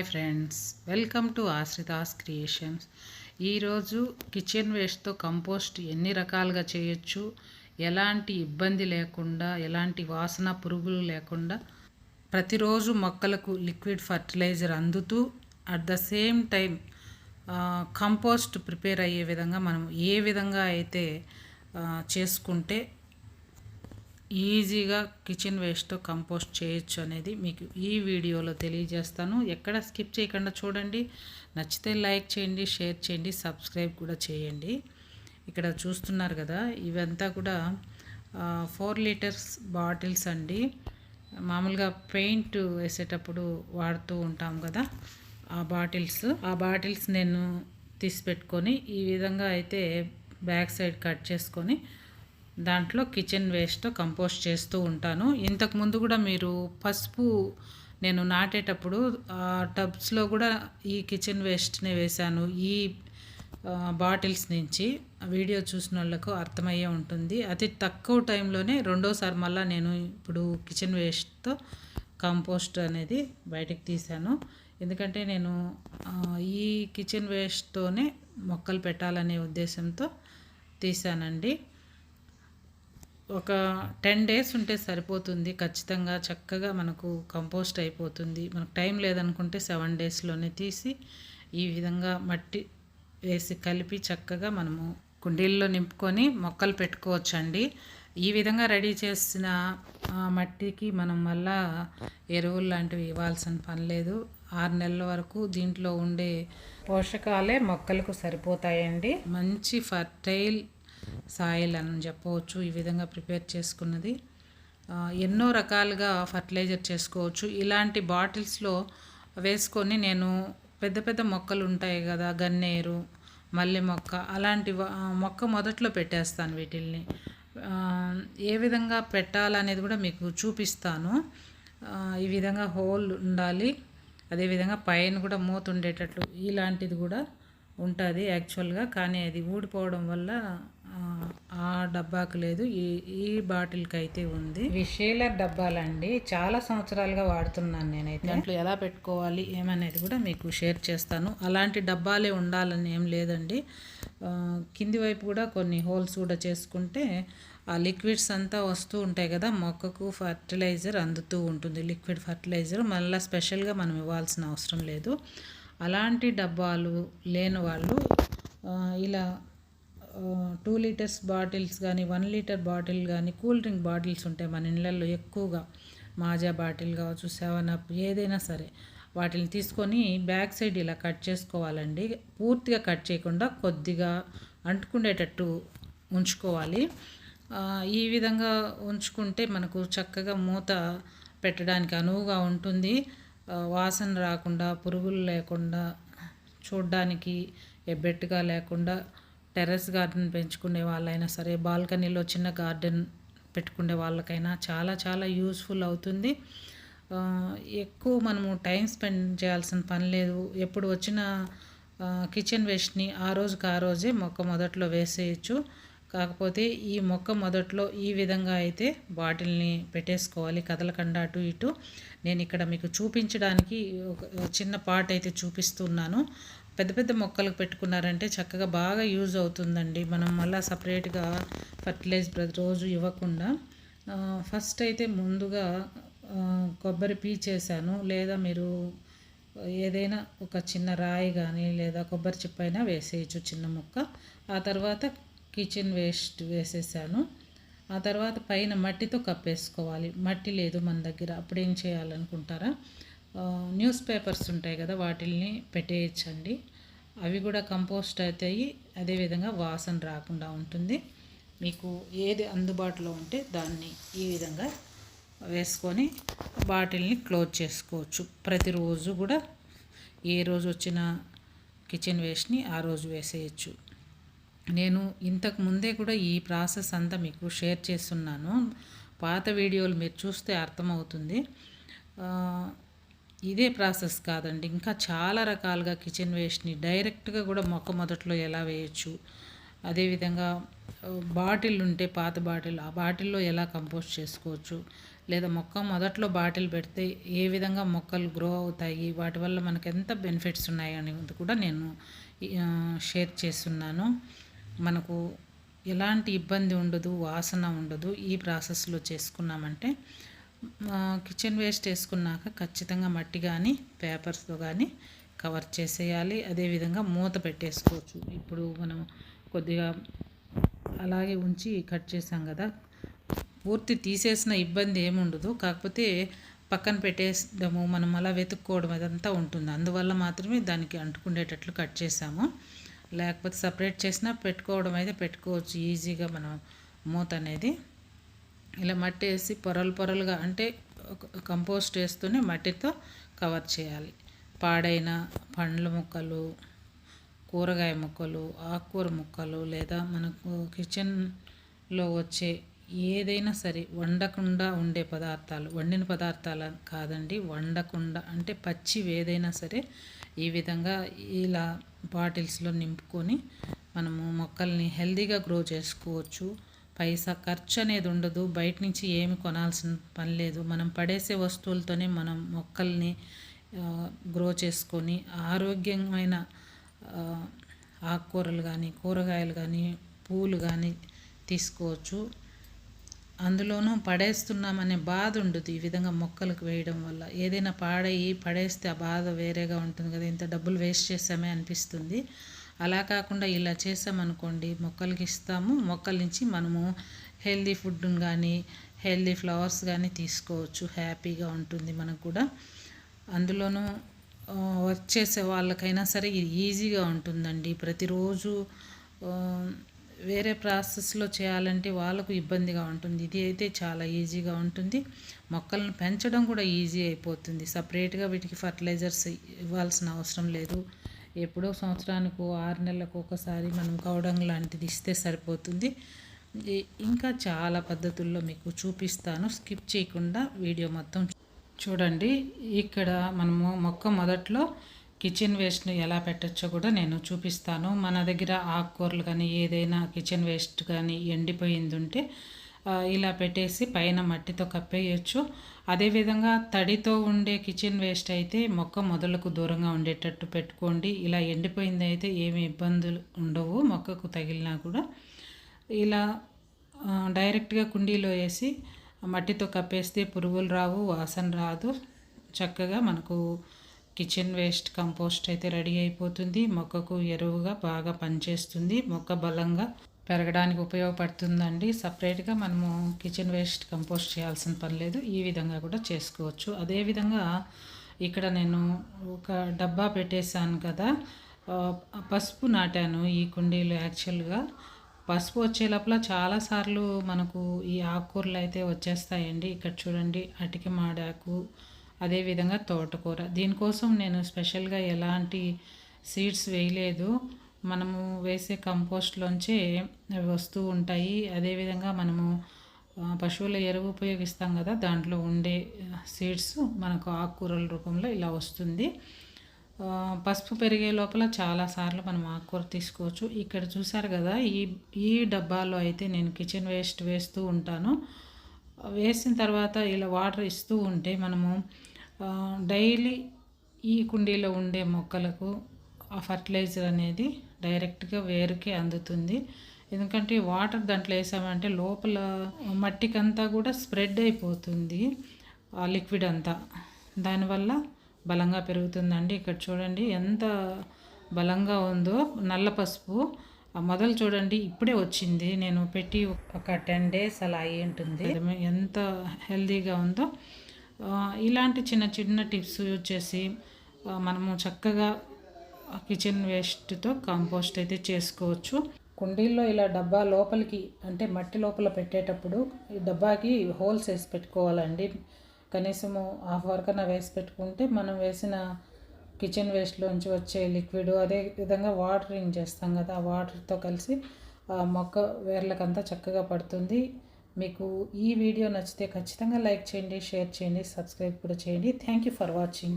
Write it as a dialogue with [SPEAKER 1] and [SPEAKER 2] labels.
[SPEAKER 1] Hi friends welcome to Ashrita's creations. ఈరోజు kitchen వేస్ట్తో compost ఎన్ని రకాలుగా చేయొచ్చు ఎలాంటి ఇబ్బంది లేకుండా ఎలాంటి వాసన పురుగులు లేకుండా ప్రతిరోజు మొక్కలకు లిక్విడ్ ఫర్టిలైజర్ అందుతూ at the same time compost prepare అయ్యే విధంగా మనం ఏ విధంగా అయితే చేసుకుంటే ఈజీగా కిచెన్ వేస్ట్తో కంపోస్ట్ చేయొచ్చు అనేది మీకు ఈ వీడియోలో తెలియజేస్తాను. ఎక్కడ స్కిప్ చేయకుండా చూడండి. నచ్చితే లైక్ చేయండి షేర్ చేయండి సబ్స్క్రైబ్ కూడా చేయండి. ఇక్కడ చూస్తున్నారు కదా ఇవంతా కూడా ఫోర్ లీటర్స్ బాటిల్స్ అండి. మామూలుగా పెయింట్ వేసేటప్పుడు వాడుతూ ఉంటాం కదా ఆ బాటిల్స్. ఆ బాటిల్స్ నేను తీసి పెట్టుకొని ఈ విధంగా అయితే బ్యాక్ సైడ్ కట్ చేసుకొని దాంట్లో కిచెన్ వేస్ట్ కంపోస్ట్ చేస్తూ ఉంటాను. ఇంతకు ముందు కూడా మీరు పసుపు నేను నాటేటప్పుడు టబ్స్లో కూడా ఈ కిచెన్ వేస్ట్నే వేశాను. ఈ బాటిల్స్ నుంచి. వీడియో చూసిన వాళ్ళకు అర్థమయ్యే ఉంటుంది. అతి తక్కువ టైంలోనే రెండోసారి మళ్ళీ నేను ఇప్పుడు కిచెన్ వేస్ట్తో కంపోస్ట్ అనేది బయటకు తీశాను. ఎందుకంటే నేను ఈ కిచెన్ వేస్ట్తోనే మొక్కలు పెట్టాలనే ఉద్దేశంతో తీశానండి. ఒక టెన్ డేస్ ఉంటే సరిపోతుంది. ఖచ్చితంగా చక్కగా మనకు కంపోస్ట్ అయిపోతుంది. మనకు టైం లేదనుకుంటే సెవెన్ డేస్లోనే తీసి ఈ విధంగా మట్టి వేసి కలిపి చక్కగా మనము కుండీల్లో నింపుకొని మొక్కలు పెట్టుకోవచ్చండి. ఈ విధంగా రెడీ చేసిన మట్టికి మనం మళ్ళా ఎరువులు లాంటివి ఇవ్వాల్సిన పని లేదు. ఆరు నెలల వరకు దీంట్లో ఉండే పోషకాలే మొక్కలకు సరిపోతాయండి. మంచి ఫర్టైల్ సాయిల్ అని చెప్పవచ్చు ఈ విధంగా ప్రిపేర్ చేసుకున్నది. ఎన్నో రకాలుగా ఫర్టిలైజర్ చేసుకోవచ్చు. ఇలాంటి బాటిల్స్లో వేసుకొని నేను పెద్ద పెద్ద మొక్కలు ఉంటాయి కదా గన్నేరు మల్లె మొక్క అలాంటి మొక్క మొదట్లో పెట్టేస్తాను వీటిల్ని. ఏ విధంగా పెట్టాలనేది కూడా మీకు చూపిస్తాను. ఈ విధంగా హోల్ ఉండాలి. అదేవిధంగా పైన కూడా మూత ఉండేటట్లు ఇలాంటిది కూడా ఉంటుంది యాక్చువల్గా. కానీ అది ఊడిపోవడం వల్ల ఆ, డబ్బాకు లేదు ఈ ఈ బాటిల్కి అయితే ఉంది విషేలర్ డబ్బాలండి. చాలా సంవత్సరాలుగా వాడుతున్నాను నేనైతే. దాంట్లో ఎలా పెట్టుకోవాలి ఏమనేది కూడా మీకు షేర్ చేస్తాను. అలాంటి డబ్బాలే ఉండాలని ఏం లేదండి. కింది వైపు కూడా కొన్ని హోల్స్ కూడా చేసుకుంటే ఆ లిక్విడ్స్ అంతా వస్తూ ఉంటాయి కదా మొక్కకు ఫర్టిలైజర్ అందుతూ ఉంటుంది. లిక్విడ్ ఫర్టిలైజర్ మళ్ళీ స్పెషల్గా మనం ఇవ్వాల్సిన అవసరం లేదు. అలాంటి డబ్బాలు లేని వాళ్ళు ఇలా టూ లీటర్స్ బాటిల్స్ కానీ వన్ లీటర్ బాటిల్ కానీ కూల్ డ్రింక్ బాటిల్స్ ఉంటాయి మన ఇళ్ళల్లో ఎక్కువగా. మాజా బాటిల్ కావచ్చు సెవెన్ అప్ ఏదైనా సరే. వాటిని తీసుకొని బ్యాక్ సైడ్ ఇలా కట్ చేసుకోవాలండి. పూర్తిగా కట్ చేయకుండా కొద్దిగా అంటుకునేటట్టు ఉంచుకోవాలి. ఈ విధంగా ఉంచుకుంటే మనకు చక్కగా మూత పెట్టడానికి అనువుగా ఉంటుంది. వాసన రాకుండా పురుగులు లేకుండా చూడ్డానికి ఎబ్బెట్టుగా లేకుండా టెర్రస్ గార్డెన్ పెంచుకునే వాళ్ళైనా సరే బాల్కనీలో చిన్న గార్డెన్ పెట్టుకునే వాళ్ళకైనా చాలా చాలా యూస్ఫుల్ అవుతుంది. ఎక్కువ మనము టైం స్పెండ్ చేయాల్సిన పని లేదు. ఎప్పుడు వచ్చిన కిచెన్ వేస్ట్ని ఆ రోజుకి ఆ రోజే మొక్క మొదట్లో వేసేయచ్చు. కాకపోతే ఈ మొక్క మొదట్లో ఈ విధంగా అయితే బాటిల్ని పెట్టేసుకోవాలి. కదలకుండా అటు ఇటు. నేను ఇక్కడ మీకు చూపించడానికి ఒక చిన్న పాట్ అయితే చూపిస్తున్నాను. పెద్ద పెద్ద మొక్కలకు పెట్టుకున్నారంటే చక్కగా బాగా యూజ్ అవుతుందండి. మనం మళ్ళీ సపరేట్గా ఫర్టిలైజర్ ప్రతిరోజు ఇవ్వకుండా ఫస్ట్ అయితే ముందుగా కొబ్బరి పీచేసాను లేదా మీరు ఏదైనా ఒక చిన్న రాయి కానీ లేదా కొబ్బరి చిప్పైనా అయినా వేసేయచ్చు చిన్న ముక్క. ఆ తర్వాత కిచెన్ వేస్ట్ వేసేసాను. ఆ తర్వాత పైన మట్టితో కప్పేసుకోవాలి. మట్టి లేదు మన దగ్గర. అప్పుడు ఏం చేయాలనుకుంటారా? న్యూస్ పేపర్స్ ఉంటాయి కదా వాటిల్ని పెట్టేయచ్చండి. అవి కూడా కంపోస్ట్ అవుతాయి. అదేవిధంగా వాసన రాకుండా ఉంటుంది. మీకు ఏది అందుబాటులో ఉంటే దాన్ని ఈ విధంగా వేసుకొని బాటిల్ని క్లోజ్ చేసుకోవచ్చు. ప్రతిరోజు కూడా ఏ రోజు వచ్చిన కిచెన్ వేస్ట్ని ఆ రోజు వేసేయచ్చు. నేను ఇంతకు ముందే కూడా ఈ ప్రాసెస్ అంతా మీకు షేర్ చేస్తున్నాను. పాత వీడియోలు మీరు చూస్తే అర్థమవుతుంది. ఇదే ప్రాసెస్ కాదండి. ఇంకా చాలా రకాలుగా కిచెన్ వేస్ట్ని డైరెక్ట్గా కూడా మొక్క మొదట్లో ఎలా వేయచ్చు అదేవిధంగా బాటిల్ ఉంటే పాత బాటిల్ ఆ బాటిల్లో ఎలా కంపోస్ట్ చేసుకోవచ్చు లేదా మొక్క మొదట్లో బాటిల్ పెడితే ఏ విధంగా మొక్కలు గ్రో అవుతాయి వాటి వల్ల మనకు ఎంత బెనిఫిట్స్ ఉన్నాయి అనేది కూడా నేను షేర్ చేస్తున్నాను. మనకు ఎలాంటి ఇబ్బంది ఉండదు వాసన ఉండదు ఈ ప్రాసెస్లో చేసుకున్నామంటే కిచెన్ వేస్ట్ వేసుకున్నాక ఖచ్చితంగా మట్టి కానీ పేపర్స్తో కానీ కవర్ చేసేయాలి. అదేవిధంగా మూత పెట్టేసుకోవచ్చు. ఇప్పుడు మనం కొద్దిగా అలాగే ఉంచి కట్ చేసాం కదా. పూర్తి తీసేసిన ఇబ్బంది ఏముండదు కాకపోతే పక్కన పెట్టేసడము మనం అలా వెతుక్కోవడం అదంతా ఉంటుంది. అందువల్ల మాత్రమే దానికి అంటుకునేటట్లు కట్ చేసాము. లేకపోతే సపరేట్ చేసినా పెట్టుకోవడం అయితే పెట్టుకోవచ్చు. ఈజీగా మనం మూత అనేది ఇలా మట్టి వేసి పొరలు పొరలుగా అంటే కంపోస్ట్ వేస్తూనే మట్టితో కవర్ చేయాలి. పాడైన పండ్ల ముక్కలు కూరగాయ ముక్కలు ఆకుకూర ముక్కలు లేదా మనకు కిచెన్లో వచ్చే ఏదైనా సరే వండకుండా ఉండే పదార్థాలు వండిన పదార్థాలు కాదండి వండకుండా అంటే పచ్చి ఏదైనా సరే ఈ విధంగా ఇలా బాటిల్స్లో నింపుకొని మనము మొక్కల్ని హెల్దీగా గ్రో చేసుకోవచ్చు. పైసా ఖర్చు అనేది ఉండదు. బయట నుంచి ఏమి కొనాల్సిన పని లేదు. మనం పడేసే వస్తువులతోనే మనం మొక్కల్ని గ్రో చేసుకొని ఆరోగ్యమైన ఆకుకూరలు కానీ కూరగాయలు కానీ పూలు కానీ తీసుకోవచ్చు. అందులోనూ పడేస్తున్నామనే బాధ ఉండదు ఈ విధంగా మొక్కలకు వేయడం వల్ల. ఏదైనా పాడయి పడేస్తే ఆ బాధ వేరేగా ఉంటుంది కదా. ఇంత డబ్బులు వేస్ట్ చేసామే అనిపిస్తుంది. అలా కాకుండా ఇలా చేసామనుకోండి మొక్కలకి ఇస్తాము. మొక్కల నుంచి మనము హెల్దీ ఫుడ్ని కానీ హెల్దీ ఫ్లవర్స్ కానీ తీసుకోవచ్చు. హ్యాపీగా ఉంటుంది మనకు కూడా. అందులోనూ వర్క్ చేసే వాళ్ళకైనా సరే ఇది ఈజీగా ఉంటుందండి. ప్రతిరోజు వేరే ప్రాసెస్లో చేయాలంటే వాళ్ళకు ఇబ్బందిగా ఉంటుంది. ఇది అయితే చాలా ఈజీగా ఉంటుంది. మొక్కలను పెంచడం కూడా ఈజీ అయిపోతుంది. సపరేట్గా వీటికి ఫర్టిలైజర్స్ ఇవ్వాల్సిన అవసరం లేదు. ఎప్పుడో సంవత్సరానికి ఆరు నెలలకు ఒకసారి మనం కవడంగ్ లాంటిది ఇస్తే సరిపోతుంది. ఇంకా చాలా పద్ధతుల్లో మీకు చూపిస్తాను. స్కిప్ చేయకుండా వీడియో మొత్తం చూడండి. ఇక్కడ మనము మొక్క మొదట్లో కిచెన్ వేస్ట్ని ఎలా పెట్టచ్చో కూడా నేను చూపిస్తాను. మన దగ్గర ఆకుకూరలు కానీ ఏదైనా కిచెన్ వేస్ట్ కానీ ఎండిపోయింది ఉంటే ఇలా పెట్టేసి పైన మట్టితో కప్పేయచ్చు. అదేవిధంగా తడితో ఉండే కిచెన్ వేస్ట్ అయితే మొక్క మొదలకు దూరంగా ఉండేటట్టు పెట్టుకోండి. ఇలా ఎండిపోయింది అయితే ఏమి ఇబ్బందులు ఉండవు మొక్కకు తగిలినా కూడా. ఇలా డైరెక్ట్గా కుండీలో వేసి మట్టితో కప్పేస్తే పురుగులు రావు వాసన రాదు. చక్కగా మనకు కిచెన్ వేస్ట్ కంపోస్ట్ అయితే రెడీ అయిపోతుంది. మొక్కకు ఎరువుగా బాగా పనిచేస్తుంది. మొక్క బలంగా పెరగడానికి ఉపయోగపడుతుందండి. సపరేట్గా మనము కిచెన్ వేస్ట్ కంపోస్ట్ చేయాల్సిన పని లేదు. ఈ విధంగా కూడా చేసుకోవచ్చు. అదేవిధంగా ఇక్కడ నేను ఒక డబ్బా పెట్టేశాను కదా. పసుపు నాటాను ఈ కుండీలు యాక్చువల్గా. పసుపు వచ్చే లోపల చాలాసార్లు మనకు ఈ ఆకుకూరలు అయితే వచ్చేస్తాయండి. ఇక్కడ చూడండి అటికి మాడాకు అదేవిధంగా తోటకూర. దీనికోసం నేను స్పెషల్గా ఎలాంటి సీడ్స్ వేయలేదు. మనము వేసే కంపోస్ట్లోంచే అవి వస్తూ ఉంటాయి. అదేవిధంగా మనము పశువుల ఎరువు ఉపయోగిస్తాం కదా దాంట్లో ఉండే సీడ్స్ మనకు ఆకుకూరల రూపంలో ఇలా వస్తుంది. పసుపు పెరిగే లోపల చాలాసార్లు మనం ఆకుకూర తీసుకోవచ్చు. ఇక్కడ చూసారు కదా ఈ ఈ డబ్బాలో అయితే నేను కిచెన్ వేస్ట్ వేస్తూ ఉంటాను. వేసిన తర్వాత ఇలా వాటర్ ఇస్తూ ఉంటే మనము డైలీ ఈ కుండీలో ఉండే మొక్కలకు ఆ ఫర్టిలైజర్ అనేది డైరెక్ట్గా వేరుకే అందుతుంది. ఎందుకంటే వాటర్ దాంట్లో వేసామంటే లోపల మట్టికంతా కూడా స్ప్రెడ్ అయిపోతుంది. ఆ లిక్విడ్ అంతా. దానివల్ల బలంగా పెరుగుతుందండి. ఇక్కడ చూడండి ఎంత బలంగా ఉందో. నల్ల పసుపు. మొదలు చూడండి ఇప్పుడే వచ్చింది. నేను పెట్టి ఒక టెన్ డేస్ అలా అయి ఉంటుంది. ఎంత హెల్తీగా ఉందో. ఇలాంటి చిన్న చిన్న టిప్స్ యూజ్ చేసి మనము చక్కగా కిచెన్ వేస్ట్తో కంపోస్ట్ అయితే చేసుకోవచ్చు. కుండీల్లో ఇలా డబ్బా లోపలికి అంటే మట్టి లోపల పెట్టేటప్పుడు ఈ డబ్బాకి హోల్స్ వేసి పెట్టుకోవాలండి. కనీసము హాఫ్ వరకన్నా వేసి పెట్టుకుంటే మనం వేసిన కిచెన్ వేస్ట్లోంచి వచ్చే లిక్విడ్ అదే విధంగా వాటరింగ్ చేస్తాం కదా ఆ వాటర్తో కలిసి మొక్క వేర్లకంతా చక్కగా పడుతుంది. మీకు ఈ వీడియో నచ్చితే ఖచ్చితంగా లైక్ చేయండి షేర్ చేయండి సబ్స్క్రైబ్ కూడా చేయండి. Thank you for watching